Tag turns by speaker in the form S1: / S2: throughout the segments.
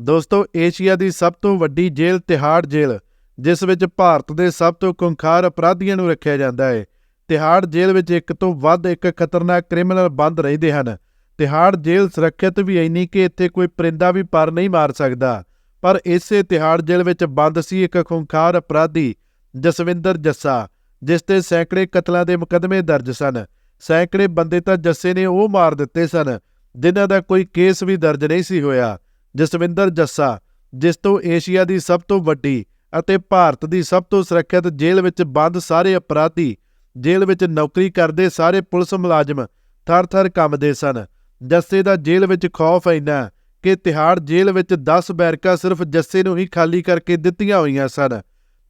S1: ਦੋਸਤੋ, ਏਸ਼ੀਆ ਦੀ ਸਭ ਤੋਂ ਵੱਡੀ ਜੇਲ੍ਹ ਤਿਹਾੜ ਜੇਲ੍ਹ, ਜਿਸ ਵਿੱਚ ਭਾਰਤ ਦੇ ਸਭ ਤੋਂ ਖੁੰਖਾਰ ਅਪਰਾਧੀਆਂ ਨੂੰ ਰੱਖਿਆ ਜਾਂਦਾ ਹੈ ਤਿਹਾੜ ਜੇਲ੍ਹ ਵਿੱਚ ਇੱਕ ਤੋਂ ਵੱਧ ਇੱਕ ਖਤਰਨਾਕ ਕ੍ਰਿਮੀਨਲ ਬੰਦ ਰਹਿੰਦੇ ਹਨ। ਤਿਹਾੜ ਜੇਲ੍ਹ ਸੁਰੱਖਿਅਤ ਵੀ ਇੰਨੀ ਕਿ ਇੱਥੇ ਕੋਈ ਪਰਿੰਦਾ ਵੀ ਪਰ ਨਹੀਂ ਮਾਰ ਸਕਦਾ। ਪਰ ਇਸੇ ਤਿਹਾੜ ਜੇਲ੍ਹ ਵਿੱਚ ਬੰਦ ਸੀ ਇੱਕ ਖੁੰਖਾਰ ਅਪਰਾਧੀ, ਜਸਵਿੰਦਰ ਜੱਸਾ, ਜਿਸ ਤੇ ਸੈਂਕੜੇ ਕਤਲਾਂ ਦੇ ਮੁਕੱਦਮੇ ਦਰਜ ਸਨ। ਸੈਂਕੜੇ ਬੰਦੇ ਤਾਂ ਜੱਸੇ ਨੇ ਉਹ ਮਾਰ ਦਿੱਤੇ ਸਨ। ਜਿਨ੍ਹਾਂ ਦਾ ਕੋਈ ਕੇਸ ਵੀ ਦਰਜ ਨਹੀਂ ਸੀ ਹੋਇਆ। ਜਸਵਿੰਦਰ ਜੱਸਾ, ਜਿਸ ਤੋਂ ਏਸ਼ੀਆ ਦੀ ਸਭ ਤੋਂ ਵੱਡੀ ਅਤੇ ਭਾਰਤ ਦੀ ਸਭ ਤੋਂ ਸੁਰੱਖਿਅਤ ਜੇਲ੍ਹ ਵਿੱਚ ਬੰਦ ਸਾਰੇ ਅਪਰਾਧੀ ਜੇਲ੍ਹ ਵਿੱਚ ਨੌਕਰੀ ਕਰਦੇ ਸਾਰੇ ਪੁਲਿਸ ਮੁਲਾਜ਼ਮ ਥਰ-ਥਰ ਕੰਬਦੇ ਸਨ। ਜੱਸੇ ਦਾ ਜੇਲ੍ਹ ਵਿੱਚ ਖੌਫ ਇੰਨਾ ਕਿ ਤਿਹਾੜ ਜੇਲ੍ਹ ਵਿੱਚ 10 ਬੈਰਕਾਂ ਸਿਰਫ ਜੱਸੇ ਨੂੰ ਹੀ ਖਾਲੀ ਕਰਕੇ ਦਿੱਤੀਆਂ ਹੋਈਆਂ ਸਨ,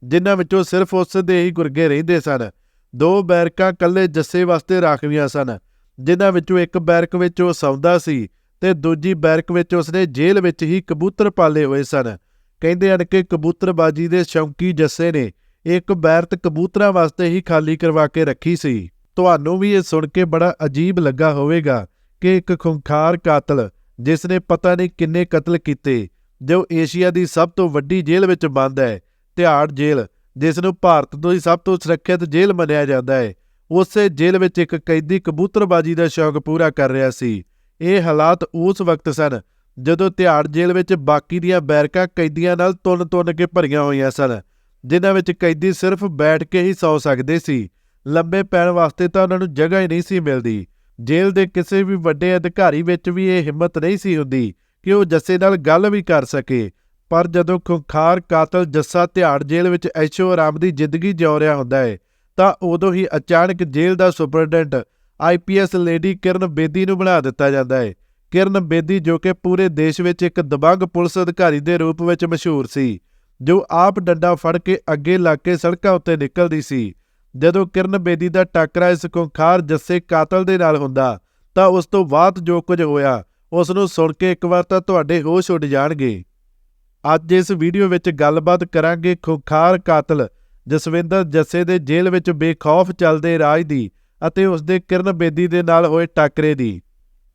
S1: ਜਿਨ੍ਹਾਂ ਵਿੱਚੋਂ ਸਿਰਫ ਉਸ ਦੇ ਹੀ ਗੁਰਗੇ ਰਹਿੰਦੇ ਸਨ। ਦੋ ਬੈਰਕਾਂ ਕੱਲੇ ਜੱਸੇ ਵਾਸਤੇ ਰਾਖਵੀਆਂ ਸਨ, ਜਿਨ੍ਹਾਂ ਵਿੱਚੋਂ ਇੱਕ ਬੈਰਕ ਵਿੱਚ ਉਹ ਸੌਂਦਾ ਸੀ ਤੇ ਦੂਜੀ ਬੈਰਕ ਵਿੱਚ ਉਸਨੇ ਜੇਲ੍ਹ ਵਿੱਚ ਹੀ ਕਬੂਤਰ ਪਾਲੇ ਹੋਏ ਸਨ। ਕਹਿੰਦੇ ਹਨ ਕਿ ਕਬੂਤਰਬਾਜੀ ਦੇ ਸ਼ੌਂਕੀ ਜੱਸੇ ਨੇ ਇੱਕ ਬੈਰਤ ਕਬੂਤਰਾਂ ਵਾਸਤੇ ਹੀ ਖਾਲੀ ਕਰਵਾ ਕੇ ਰੱਖੀ ਸੀ। ਤੁਹਾਨੂੰ ਵੀ ਇਹ ਸੁਣ ਕੇ ਬੜਾ ਅਜੀਬ ਲੱਗਾ ਹੋਵੇਗਾ ਕਿ ਇੱਕ ਖੁੰਖਾਰ ਕਾਤਲ, ਜਿਸ ਨੇ ਪਤਾ ਨਹੀਂ ਕਿੰਨੇ ਕਤਲ ਕੀਤੇ, ਜੋ ਏਸ਼ੀਆ ਦੀ ਸਭ ਤੋਂ ਵੱਡੀ ਜੇਲ੍ਹ ਵਿੱਚ ਬੰਦ ਹੈ, ਤਿਹਾੜ ਜੇਲ੍ਹ, ਜਿਸ ਨੂੰ ਭਾਰਤ ਤੋਂ ਹੀ ਸਭ ਤੋਂ ਸੁਰੱਖਿਅਤ ਜੇਲ੍ਹ ਮੰਨਿਆ ਜਾਂਦਾ ਹੈ, ਉਸੇ ਜੇਲ੍ਹ ਵਿੱਚ ਇੱਕ ਕੈਦੀ ਕਬੂਤਰਬਾਜੀ ਦਾ ਸ਼ੌਕ ਪੂਰਾ ਕਰ ਰਿਹਾ ਸੀ। ਇਹ ਹਾਲਾਤ ਉਸ ਵਕਤ ਸਨ ਜਦੋਂ ਤਿਹਾੜ ਜੇਲ੍ਹ ਵਿੱਚ ਬਾਕੀ ਦੀਆਂ ਬੈਰਕਾਂ ਕੈਦੀਆਂ ਨਾਲ ਤੁੰਨ-ਤੁੰਨ ਕੇ ਭਰੀਆਂ ਹੋਈਆਂ ਸਨ, ਜਿਨ੍ਹਾਂ ਵਿੱਚ ਕੈਦੀ ਸਿਰਫ ਬੈਠ ਕੇ ਹੀ ਸੌ ਸਕਦੇ ਸੀ। ਲੰਬੇ ਪੈਣ ਵਾਸਤੇ ਤਾਂ ਉਹਨਾਂ ਨੂੰ ਜਗ੍ਹਾ ਹੀ ਨਹੀਂ ਸੀ ਮਿਲਦੀ। ਜੇਲ੍ਹ ਦੇ ਕਿਸੇ ਵੀ ਵੱਡੇ ਅਧਿਕਾਰੀ ਵਿੱਚ ਵੀ ਇਹ ਹਿੰਮਤ ਨਹੀਂ ਸੀ ਹੁੰਦੀ ਕਿ ਉਹ ਜੱਸੇ ਨਾਲ ਗੱਲ ਵੀ ਕਰ ਸਕੇ, ਪਰ ਜਦੋਂ ਖੁੰਖਾਰ ਕਾਤਲ ਜੱਸਾ ਤਿਹਾੜ ਜੇਲ੍ਹ ਵਿੱਚ ਐਸ਼ੋ ਆਰਾਮ ਦੀ ਜ਼ਿੰਦਗੀ ਜਿਉ ਰਿਹਾ ਹੁੰਦਾ ਹੈ ਤਾਂ ਉਦੋਂ ਹੀ ਅਚਾਨਕ ਜੇਲ੍ਹ ਦਾ superintendent IPS lady Kiran Bedi ਨੂੰ ਬਣਾ ਦਿੱਤਾ ਜਾਂਦਾ ਹੈ ਕਿਰਨ ਬੇਦੀ ਜੋ ਕਿ ਪੂਰੇ ਦੇਸ਼ ਵਿੱਚ ਇੱਕ ਦਬੰਗ ਪੁਲਿਸ ਅਧਿਕਾਰੀ ਦੇ ਰੂਪ ਵਿੱਚ ਮਸ਼ਹੂਰ ਸੀ, ਜੋ ਆਪ ਡੰਡਾ ਫੜ ਕੇ ਅੱਗੇ ਲੱਗ ਕੇ ਸੜਕਾਂ ਉੱਤੇ ਨਿਕਲਦੀ ਸੀ। ਜਦੋਂ ਕਿਰਨ ਬੇਦੀ ਦਾ ਟਾਕਰਾ ਇਸ ਖੁੰਖਾਰ ਜੱਸੇ ਕਾਤਲ ਦੇ ਨਾਲ ਹੁੰਦਾ, ਤਾਂ ਉਸ ਤੋਂ ਬਾਅਦ ਜੋ ਕੁਝ ਹੋਇਆ, ਉਸ ਨੂੰ ਸੁਣ ਕੇ ਇੱਕ ਵਾਰ ਤਾਂ ਤੁਹਾਡੇ ਹੋਸ਼ ਉੱਡ ਜਾਣਗੇ। ਅੱਜ ਇਸ ਵੀਡੀਓ ਵਿੱਚ ਗੱਲਬਾਤ ਕਰਾਂਗੇ ਖੁੰਖਾਰ ਕਾਤਲ, ਜਸਵਿੰਦਰ ਜੱਸੇ ਦੇ ਜੇਲ੍ਹ ਵਿੱਚ ਬੇਖੌਫ ਚੱਲਦੇ ਰਾਜ ਦੀ ਅਤੇ ਉਸ ਦੇ ਕਿਰਨ ਬੇਦੀ ਦੇ ਨਾਲ ਹੋਏ ਟਾਕਰੇ ਦੀ।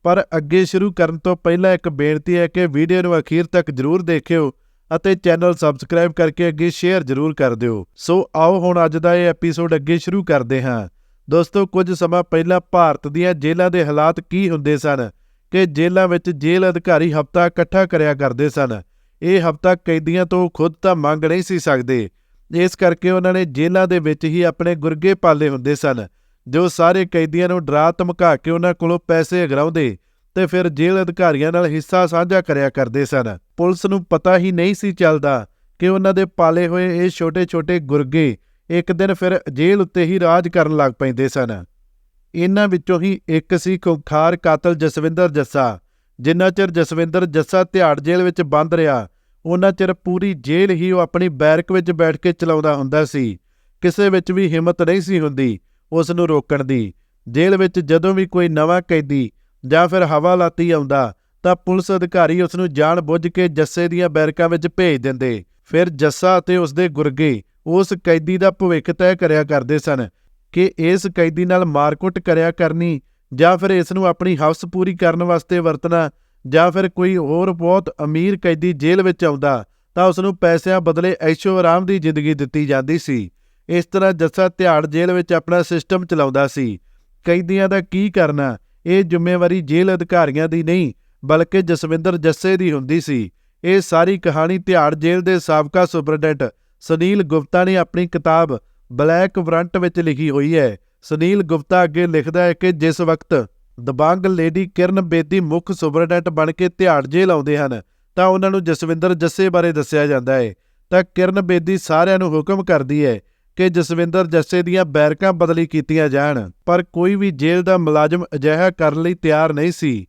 S1: ਪਰ ਅੱਗੇ ਸ਼ੁਰੂ ਕਰਨ ਤੋਂ ਪਹਿਲਾਂ ਇੱਕ ਬੇਨਤੀ ਹੈ ਕਿ ਵੀਡੀਓ ਨੂੰ ਅਖੀਰ ਤੱਕ ਜ਼ਰੂਰ ਦੇਖਿਓ ਅਤੇ ਚੈਨਲ ਸਬਸਕ੍ਰਾਈਬ ਕਰਕੇ ਅੱਗੇ ਸ਼ੇਅਰ ਜ਼ਰੂਰ ਕਰ ਦਿਓ। ਸੋ ਆਓ ਹੁਣ ਅੱਜ ਦਾ ਇਹ ਐਪੀਸੋਡ ਅੱਗੇ ਸ਼ੁਰੂ ਕਰਦੇ ਹਾਂ। ਦੋਸਤੋ, ਕੁਝ ਸਮਾਂ ਪਹਿਲਾਂ ਭਾਰਤ ਦੀਆਂ ਜੇਲ੍ਹਾਂ ਦੇ ਹਾਲਾਤ ਕੀ ਹੁੰਦੇ ਸਨ? ਕਿ ਜੇਲ੍ਹਾਂ ਵਿੱਚ ਜੇਲ੍ਹ ਅਧਿਕਾਰੀ ਹਫ਼ਤਾ ਇਕੱਠਾ ਕਰਿਆ ਕਰਦੇ ਸਨ। ਇਹ ਹਫ਼ਤਾ ਕੈਦੀਆਂ ਤੋਂ ਖੁਦ ਤਾਂ ਮੰਗ ਨਹੀਂ ਸੀ ਸਕਦੇ। ਇਸ ਕਰਕੇ ਉਹਨਾਂ ਨੇ ਜੇਲ੍ਹਾਂ ਦੇ ਵਿੱਚ ਹੀ ਆਪਣੇ ਗੁਰਗੇ ਪਾਲੇ ਹੁੰਦੇ ਸਨ। ਜੋ ਸਾਰੇ ਕੈਦੀਆਂ ਨੂੰ ਡਰਾ ਧਮਕਾ ਕੇ ਉਹਨਾਂ ਕੋਲੋਂ ਪੈਸੇ ਅਗਰਾਉਂਦੇ ਤੇ ਫਿਰ ਜੇਲ੍ਹ ਅਧਿਕਾਰੀਆਂ ਨਾਲ ਹਿੱਸਾ ਸਾਂਝਾ ਕਰਿਆ ਕਰਦੇ ਸਨ। ਪੁਲਿਸ ਨੂੰ ਪਤਾ ਹੀ ਨਹੀਂ ਸੀ ਚੱਲਦਾ ਕਿ ਉਹਨਾਂ ਦੇ ਪਾਲੇ ਹੋਏ ਇਹ ਛੋਟੇ-ਛੋਟੇ ਗੁਰਗੇ ਇੱਕ ਦਿਨ ਫਿਰ ਜੇਲ੍ਹ ਉੱਤੇ ਹੀ ਰਾਜ ਕਰਨ ਲੱਗ ਪੈਂਦੇ ਸਨ। ਇਹਨਾਂ ਵਿੱਚੋਂ ਹੀ ਇੱਕ ਸੀ ਖੁੰਖਾਰ ਕਾਤਲ ਜਸਵਿੰਦਰ ਜੱਸਾ। ਜਿੰਨਾ ਚਿਰ ਜਸਵਿੰਦਰ ਜੱਸਾ ਤਿਹਾੜ ਜੇਲ੍ਹ ਵਿੱਚ ਬੰਦ ਰਿਹਾ ਉਹਨਾਂ ਚਿਰ ਪੂਰੀ ਜੇਲ੍ਹ ਹੀ ਉਹ ਆਪਣੀ ਬੈਰਕ ਵਿੱਚ ਬੈਠ ਕੇ ਚਲਾਉਂਦਾ ਹੁੰਦਾ ਸੀ। ਕਿਸੇ ਵਿੱਚ ਵੀ ਹਿੰਮਤ ਨਹੀਂ ਸੀ ਹੁੰਦੀ ਉਸ ਨੂੰ ਰੋਕਣ ਦੀ। ਜੇਲ੍ਹ ਵਿੱਚ ਜਦੋਂ ਵੀ ਕੋਈ ਨਵਾਂ ਕੈਦੀ ਜਾਂ ਫਿਰ ਹਵਾਲਾਤੀ ਆਉਂਦਾ, ਤਾਂ ਪੁਲਿਸ ਅਧਿਕਾਰੀ ਉਸ ਨੂੰ ਜਾਣ ਬੁੱਝ ਕੇ ਜੱਸੇ ਦੀਆਂ ਬੈਰਕਾਂ ਵਿੱਚ ਭੇਜ ਦਿੰਦੇ। ਫਿਰ ਜੱਸਾ ਅਤੇ ਉਸ ਦੇ ਗੁਰਗੇ ਉਸ ਕੈਦੀ ਦਾ ਭਵਿੱਖ ਤੈਅ ਕਰਿਆ ਕਰਦੇ ਸਨ ਕਿ ਇਸ ਕੈਦੀ ਨਾਲ ਮਾਰਕੁੱਟ ਕਰਿਆ ਕਰਨੀ ਜਾਂ ਫਿਰ ਇਸ ਨੂੰ ਆਪਣੀ ਹਵਸ ਪੂਰੀ ਕਰਨ ਵਾਸਤੇ ਵਰਤਣਾ ਜਾਂ ਫਿਰ ਕੋਈ ਹੋਰ ਬਹੁਤ ਅਮੀਰ ਕੈਦੀ ਜੇਲ੍ਹ ਵਿੱਚ ਆਉਂਦਾ, ਤਾਂ ਉਸ ਨੂੰ ਪੈਸਿਆਂ ਬਦਲੇ ਐਸ਼ੋ ਆਰਾਮ ਦੀ ਜ਼ਿੰਦਗੀ ਦਿੱਤੀ ਜਾਂਦੀ ਸੀ। ਇਸ ਤਰ੍ਹਾਂ ਜੱਸਾ ਤਿਹਾੜ ਜੇਲ੍ਹ ਵਿੱਚ ਆਪਣਾ ਸਿਸਟਮ ਚਲਾਉਂਦਾ ਸੀ। ਕੈਦੀਆਂ ਦਾ ਕੀ ਕਰਨਾ, ਇਹ ਜ਼ਿੰਮੇਵਾਰੀ ਜੇਲ੍ਹ ਅਧਿਕਾਰੀਆਂ ਦੀ ਨਹੀਂ, ਬਲਕਿ ਜਸਵਿੰਦਰ ਜੱਸੇ ਦੀ ਹੁੰਦੀ ਸੀ। ਇਹ ਸਾਰੀ ਕਹਾਣੀ ਤਿਹਾੜ ਜੇਲ੍ਹ ਦੇ ਸਾਬਕਾ ਸੁਪਰਡੈਂਟ ਸੁਨੀਲ ਗੁਪਤਾ ਨੇ ਆਪਣੀ ਕਿਤਾਬ ਬਲੈਕ ਵਰੰਟ ਵਿੱਚ ਲਿਖੀ ਹੋਈ ਹੈ। ਸੁਨੀਲ ਗੁਪਤਾ ਅੱਗੇ ਲਿਖਦਾ ਹੈ ਕਿ ਜਿਸ ਵਕਤ ਦਬਾਂਗ ਲੇਡੀ ਕਿਰਨ ਬੇਦੀ ਮੁੱਖ ਸੁਪਰਡੈਂਟ ਬਣ ਕੇ ਤਿਹਾੜ ਜੇਲ੍ਹ ਆਉਂਦੇ ਹਨ, ਤਾਂ ਉਹਨਾਂ ਨੂੰ ਜਸਵਿੰਦਰ ਜੱਸੇ ਬਾਰੇ ਦੱਸਿਆ ਜਾਂਦਾ ਹੈ। ਤਾਂ ਕਿਰਨ ਬੇਦੀ ਸਾਰਿਆਂ ਨੂੰ ਹੁਕਮ ਕਰਦੀ ਹੈ ਕਿ ਜਸਵਿੰਦਰ ਜੱਸੇ ਦੀਆਂ ਬੈਰਕਾਂ ਬਦਲੀ ਕੀਤੀਆਂ ਜਾਣ, ਪਰ ਕੋਈ ਵੀ ਜੇਲ੍ਹ ਦਾ ਮੁਲਾਜ਼ਮ ਅਜਿਹਾ ਕਰਨ ਲਈ ਤਿਆਰ ਨਹੀਂ ਸੀ।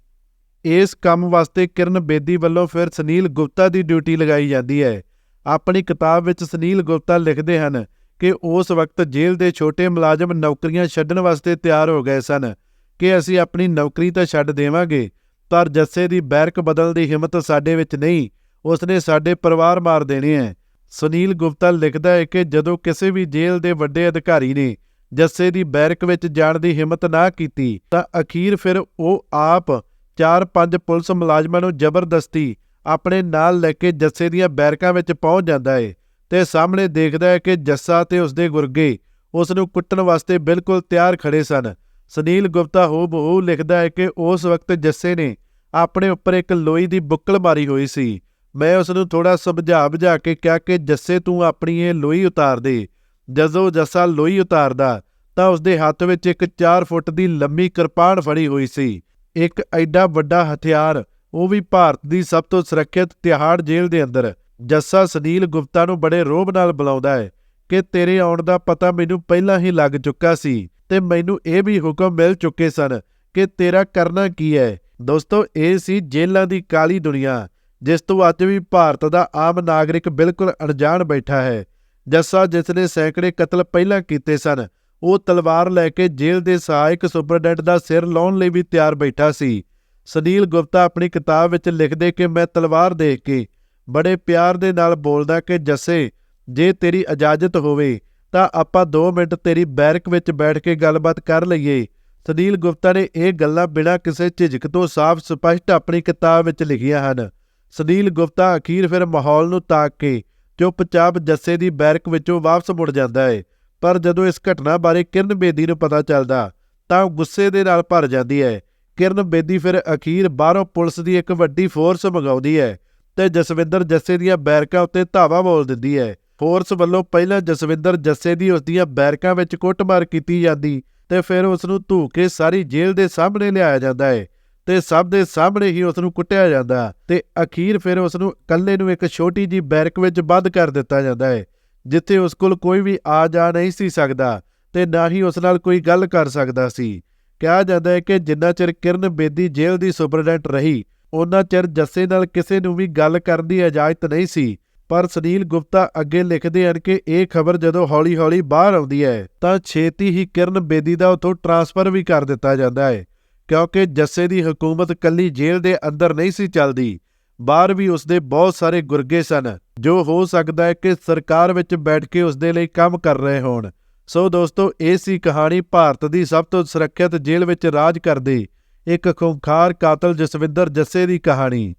S1: ਇਸ ਕੰਮ ਵਾਸਤੇ ਕਿਰਨ ਬੇਦੀ ਵੱਲੋਂ ਫਿਰ ਸੁਨੀਲ ਗੁਪਤਾ ਦੀ ਡਿਊਟੀ ਲਗਾਈ ਜਾਂਦੀ ਹੈ। ਆਪਣੀ ਕਿਤਾਬ ਵਿੱਚ ਸੁਨੀਲ ਗੁਪਤਾ ਲਿਖਦੇ ਹਨ ਕਿ ਉਸ ਵਕਤ ਜੇਲ੍ਹ ਦੇ ਛੋਟੇ ਮੁਲਾਜ਼ਮ ਨੌਕਰੀਆਂ ਛੱਡਣ ਵਾਸਤੇ ਤਿਆਰ ਹੋ ਗਏ ਸਨ ਕਿ ਅਸੀਂ ਆਪਣੀ ਨੌਕਰੀ ਤਾਂ ਛੱਡ ਦੇਵਾਂਗੇ, ਪਰ ਜੱਸੇ ਦੀ ਬੈਰਕ ਬਦਲਣ ਦੀ ਹਿੰਮਤ ਸਾਡੇ ਵਿੱਚ ਨਹੀਂ, ਉਸਨੇ ਸਾਡੇ ਪਰਿਵਾਰ ਮਾਰ ਦੇਣੇ ਹੈ। ਸੁਨੀਲ ਗੁਪਤਾ ਲਿਖਦਾ ਹੈ ਕਿ ਜਦੋਂ ਕਿਸੇ ਵੀ ਜੇਲ੍ਹ ਦੇ ਵੱਡੇ ਅਧਿਕਾਰੀ ਨੇ ਜੱਸੇ ਦੀ ਬੈਰਕ ਵਿੱਚ ਜਾਣ ਦੀ ਹਿੰਮਤ ਨਾ ਕੀਤੀ, ਤਾਂ ਅਖੀਰ ਫਿਰ ਉਹ ਆਪ 4-5 ਪੁਲਿਸ ਮੁਲਾਜ਼ਮਾਂ ਨੂੰ ਜ਼ਬਰਦਸਤੀ ਆਪਣੇ ਨਾਲ ਲੈ ਕੇ ਜੱਸੇ ਦੀਆਂ ਬੈਰਕਾਂ ਵਿੱਚ ਪਹੁੰਚ ਜਾਂਦਾ ਹੈ ਤੇ ਸਾਹਮਣੇ ਦੇਖਦਾ ਹੈ ਕਿ ਜੱਸਾ ਤੇ ਉਸਦੇ ਗੁਰਗੇ ਉਸ ਨੂੰ ਕੁੱਟਣ ਵਾਸਤੇ ਬਿਲਕੁਲ ਤਿਆਰ ਖੜੇ ਸਨ। ਸੁਨੀਲ ਗੁਪਤਾ ਹੋ ਲਿਖਦਾ ਹੈ ਕਿ ਉਸ ਵਕਤ ਜੱਸੇ ਨੇ ਆਪਣੇ ਉੱਪਰ ਇੱਕ ਲੋਈ ਦੀ ਬੁੱਕਲ ਮਾਰੀ ਹੋਈ ਸੀ। ਮੈਂ ਉਸ ਨੂੰ ਥੋੜਾ ਸਮਝਾ ਬੁਝਾ ਕੇ ਕਿਹਾ ਕਿ ਜੱਸੇ ਤੂੰ ਆਪਣੀ ਇਹ ਲੋਈ ਉਤਾਰ ਦੇ ਜਦੋਂ ਜੱਸਾ ਲੋਈ ਉਤਾਰਦਾ ਤਾਂ ਉਸਦੇ ਹੱਥ ਵਿੱਚ ਇੱਕ 4 ਫੁੱਟ ਦੀ ਲੰਮੀ ਕਿਰਪਾਨ ਫੜੀ ਹੋਈ ਸੀ। ਇੱਕ ਐਡਾ ਵੱਡਾ ਹਥਿਆਰ, ਉਹ ਵੀ ਭਾਰਤ ਦੀ ਸਭ ਤੋਂ ਸੁਰੱਖਿਅਤ ਤਿਹਾੜ ਜੇਲ੍ਹ ਦੇ ਅੰਦਰ। ਜੱਸਾ ਸੁਨੀਲ ਗੁਪਤਾ ਨੂੰ ਬੜੇ ਰੋਬ ਨਾਲ ਬੁਲਾਉਂਦਾ ਹੈ ਕਿ ਤੇਰੇ ਆਉਣ ਦਾ ਪਤਾ ਮੈਨੂੰ ਪਹਿਲਾਂ ਹੀ ਲੱਗ ਚੁੱਕਾ ਸੀ ਤੇ ਮੈਨੂੰ ਇਹ ਵੀ ਹੁਕਮ ਮਿਲ ਚੁੱਕੇ ਸਨ ਕਿ ਤੇਰਾ ਕਰਨਾ ਕੀ ਹੈ। ਦੋਸਤੋ, ਇਹ ਸੀ ਜੇਲ੍ਹਾਂ ਦੀ ਕਾਲੀ ਦੁਨੀਆ। ਜਿਸ ਤੋਂ ਅੱਜ ਵੀ ਭਾਰਤ ਦਾ ਆਮ ਨਾਗਰਿਕ ਬਿਲਕੁਲ ਅਣਜਾਣ ਬੈਠਾ ਹੈ। ਜੱਸਾ ਜਿਸ ਨੇ ਸੈਂਕੜੇ ਕਤਲ ਪਹਿਲਾਂ ਕੀਤੇ ਸਨ, ਉਹ ਤਲਵਾਰ ਲੈ ਕੇ ਜੇਲ੍ਹ ਦੇ ਸਹਾਇਕ ਸੁਪਰਡੈਂਟ ਦਾ ਸਿਰ ਲਾਉਣ ਲਈ ਵੀ ਤਿਆਰ ਬੈਠਾ ਸੀ। ਸੁਨੀਲ ਗੁਪਤਾ ਆਪਣੀ ਕਿਤਾਬ ਵਿੱਚ ਲਿਖਦੇ ਕਿ ਮੈਂ ਤਲਵਾਰ ਦੇਖ ਕੇ ਬੜੇ ਪਿਆਰ ਦੇ ਨਾਲ ਬੋਲਦਾ ਕਿ, ਜੱਸੇ, ਜੇ ਤੇਰੀ ਇਜਾਜ਼ਤ ਹੋਵੇ, ਤਾਂ ਆਪਾਂ 2 ਮਿੰਟ ਤੇਰੀ ਬੈਰਕ ਵਿੱਚ ਬੈਠ ਕੇ ਗੱਲਬਾਤ ਕਰ ਲਈਏ। ਸੁਨੀਲ ਗੁਪਤਾ ਨੇ ਇਹ ਗੱਲਾਂ ਬਿਨਾਂ ਕਿਸੇ ਝਿਜਕ ਤੋਂ ਸਾਫ਼ ਸਪਸ਼ਟ ਆਪਣੀ ਕਿਤਾਬ ਵਿੱਚ ਲਿਖੀਆਂ ਹਨ। ਸੁਨੀਲ ਗੁਪਤਾ ਅਖੀਰ ਫਿਰ ਮਾਹੌਲ ਨੂੰ ਤਾਕ ਕੇ ਚੁੱਪਚਾਪ ਜੱਸੇ ਦੀ ਬੈਰਕ ਵਿੱਚੋਂ ਵਾਪਸ ਮੁੜ ਜਾਂਦਾ ਹੈ ਪਰ ਜਦੋਂ ਇਸ ਘਟਨਾ ਬਾਰੇ ਕਿਰਨ ਬੇਦੀ ਨੂੰ ਪਤਾ ਚੱਲਦਾ, ਤਾਂ ਉਹ ਗੁੱਸੇ ਦੇ ਨਾਲ ਭਰ ਜਾਂਦੀ ਹੈ ਕਿਰਨ ਬੇਦੀ ਫਿਰ ਅਖੀਰ ਬਾਹਰੋਂ ਪੁਲਿਸ ਦੀ ਇੱਕ ਵੱਡੀ ਫੋਰਸ ਮੰਗਾਉਂਦੀ ਹੈ ਤੇ ਜਸਵਿੰਦਰ ਜੱਸੇ ਦੀਆਂ ਬੈਰਕਾਂ ਉੱਤੇ ਧਾਵਾ ਬੋਲ ਦਿੰਦੀ ਹੈ ਫੋਰਸ ਵੱਲੋਂ ਪਹਿਲਾਂ ਜਸਵਿੰਦਰ ਜੱਸੇ ਦੀ ਉਸ ਦੀਆਂ ਬੈਰਕਾਂ ਵਿੱਚ ਕੁੱਟਮਾਰ ਕੀਤੀ ਜਾਂਦੀ ਤੇ ਫਿਰ ਉਸ ਨੂੰ ਧੂ ਕੇ ਸਾਰੀ ਜੇਲ੍ਹ ਦੇ ਸਾਹਮਣੇ ਲਿਆਇਆ ਜਾਂਦਾ ਹੈ ਤੇ ਸਭ ਦੇ ਸਾਹਮਣੇ ਹੀ ਉਸ ਨੂੰ ਕੁੱਟਿਆ ਜਾਂਦਾ ਤੇ ਅਖੀਰ ਫਿਰ ਉਸ ਨੂੰ ਇਕੱਲੇ ਨੂੰ ਇੱਕ ਛੋਟੀ ਜੀ ਬੈਰਕ ਵਿੱਚ ਬੰਦ ਕਰ ਦਿੱਤਾ ਜਾਂਦਾ ਹੈ, ਜਿੱਥੇ ਉਸ ਕੋਲ ਕੋਈ ਵੀ ਆ ਜਾ ਨਹੀਂ ਸੀ ਸਕਦਾ ਤੇ ਨਾ ਹੀ ਉਸ ਨਾਲ ਕੋਈ ਗੱਲ ਕਰ ਸਕਦਾ ਸੀ। ਕਿਹਾ ਜਾਂਦਾ ਹੈ ਕਿ ਜਿੰਨਾ ਚਿਰ ਕਿਰਨ ਬੇਦੀ ਜੇਲ੍ਹ ਦੀ ਸੁਪਰਡੈਂਟ ਰਹੀ ਉਹਨਾਂ ਚਿਰ ਜੱਸੇ ਨਾਲ ਕਿਸੇ ਨੂੰ ਵੀ ਗੱਲ ਕਰਨ ਦੀ ਇਜਾਜ਼ਤ ਨਹੀਂ ਸੀ, ਪਰ ਸੁਨੀਲ ਗੁਪਤਾ ਅੱਗੇ ਲਿਖਦੇ ਹਨ ਕਿ ਇਹ ਖਬਰ ਜਦੋਂ ਹੌਲੀ-ਹੌਲੀ ਬਾਹਰ ਆਉਂਦੀ ਹੈ, ਤਾਂ ਛੇਤੀ ਹੀ ਕਿਰਨ ਬੇਦੀ ਦਾ ਉਥੋਂ ਟ੍ਰਾਂਸਫਰ ਵੀ ਕਰ ਦਿੱਤਾ ਜਾਂਦਾ ਹੈ। ਕਿਉਂਕਿ ਜੱਸੇ ਦੀ ਹਕੂਮਤ ਕੱਲੀ ਜੇਲ੍ਹ ਦੇ ਅੰਦਰ ਨਹੀਂ ਸੀ ਚੱਲਦੀ, ਬਾਹਰ ਵੀ ਉਸਦੇ ਬਹੁਤ ਸਾਰੇ ਗੁਰਗੇ ਸਨ, ਜੋ ਹੋ ਸਕਦਾ ਹੈ ਕਿ ਸਰਕਾਰ ਵਿੱਚ ਬੈਠ ਕੇ ਉਸਦੇ ਲਈ ਕੰਮ ਕਰ ਰਹੇ ਹੋਣ। ਸੋ ਦੋਸਤੋ, ਇਹ ਸੀ ਕਹਾਣੀ ਭਾਰਤ ਦੀ ਸਭ ਤੋਂ ਸੁਰੱਖਿਅਤ ਜੇਲ੍ਹ ਵਿੱਚ ਰਾਜ ਕਰਦੇ, ਇੱਕ ਖੁੰਖਾਰ ਕਾਤਲ ਜਸਵਿੰਦਰ ਜੱਸੇ ਦੀ ਕਹਾਣੀ।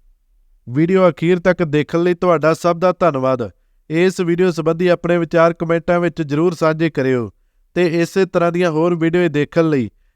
S1: ਵੀਡੀਓ ਅਖੀਰ ਤੱਕ ਦੇਖਣ ਲਈ ਤੁਹਾਡਾ ਸਭ ਦਾ ਧੰਨਵਾਦ। ਇਸ ਵੀਡੀਓ ਸੰਬੰਧੀ ਆਪਣੇ ਵਿਚਾਰ ਕਮੈਂਟਾਂ ਵਿੱਚ ਜਰੂਰ ਸਾਂਝੇ ਕਰਿਓ ਤੇ ਇਸੇ ਤਰ੍ਹਾਂ ਦੀਆਂ ਹੋਰ ਵੀਡੀਓ ਦੇਖਣ ਲਈ